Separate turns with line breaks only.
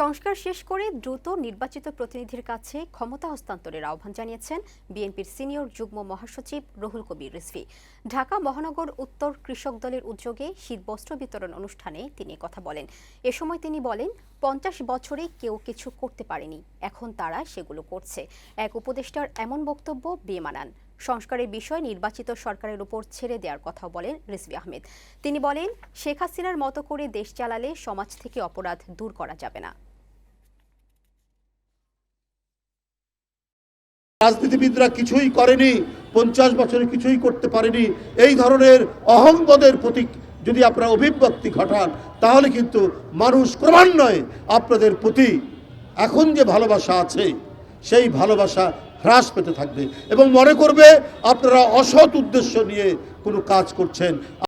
সংস্কার শেষ করে দ্রুত নির্বাচিত প্রতিনিধির কাছে ক্ষমতা হস্তান্তরের আহ্বান জানিয়েছেন বিএনপির সিনিয়র যুগ্ম মহাসচিব রুহুল কবির রিসভি ঢাকা মহানগর উত্তর কৃষক দলের উদ্যোগে শীতবস্ত্র বিতরণ অনুষ্ঠানে তিনি কথা বলেন এ সময় তিনি বলেন পঞ্চাশ বছরে কেউ কিছু করতে পারেনি এখন তারা সেগুলো করছে এক উপদেষ্টার এমন বক্তব্য বেমানান সংস্কারের বিষয় নির্বাচিত সরকারের উপর ছেড়ে দেওয়ার কথাও বলেন রিসবি আহমেদ তিনি বলেন শেখ হাসিনার মতো করে দেশ চালালে সমাজ থেকে অপরাধ দূর করা যাবে না
রাজনীতিবিদরা কিছুই করেনি পঞ্চাশ বছরে কিছুই করতে পারেনি এই ধরনের অহংবোধের প্রতীক যদি আপনারা অভিব্যক্তি ঘটান তাহলে কিন্তু মানুষ ক্রমান্বয়ে আপনাদের প্রতি এখন যে ভালোবাসা আছে সেই ভালোবাসা হ্রাস পেতে থাকবে এবং মনে করবে আপনারা অসৎ উদ্দেশ্য নিয়ে কোনো কাজ করছেন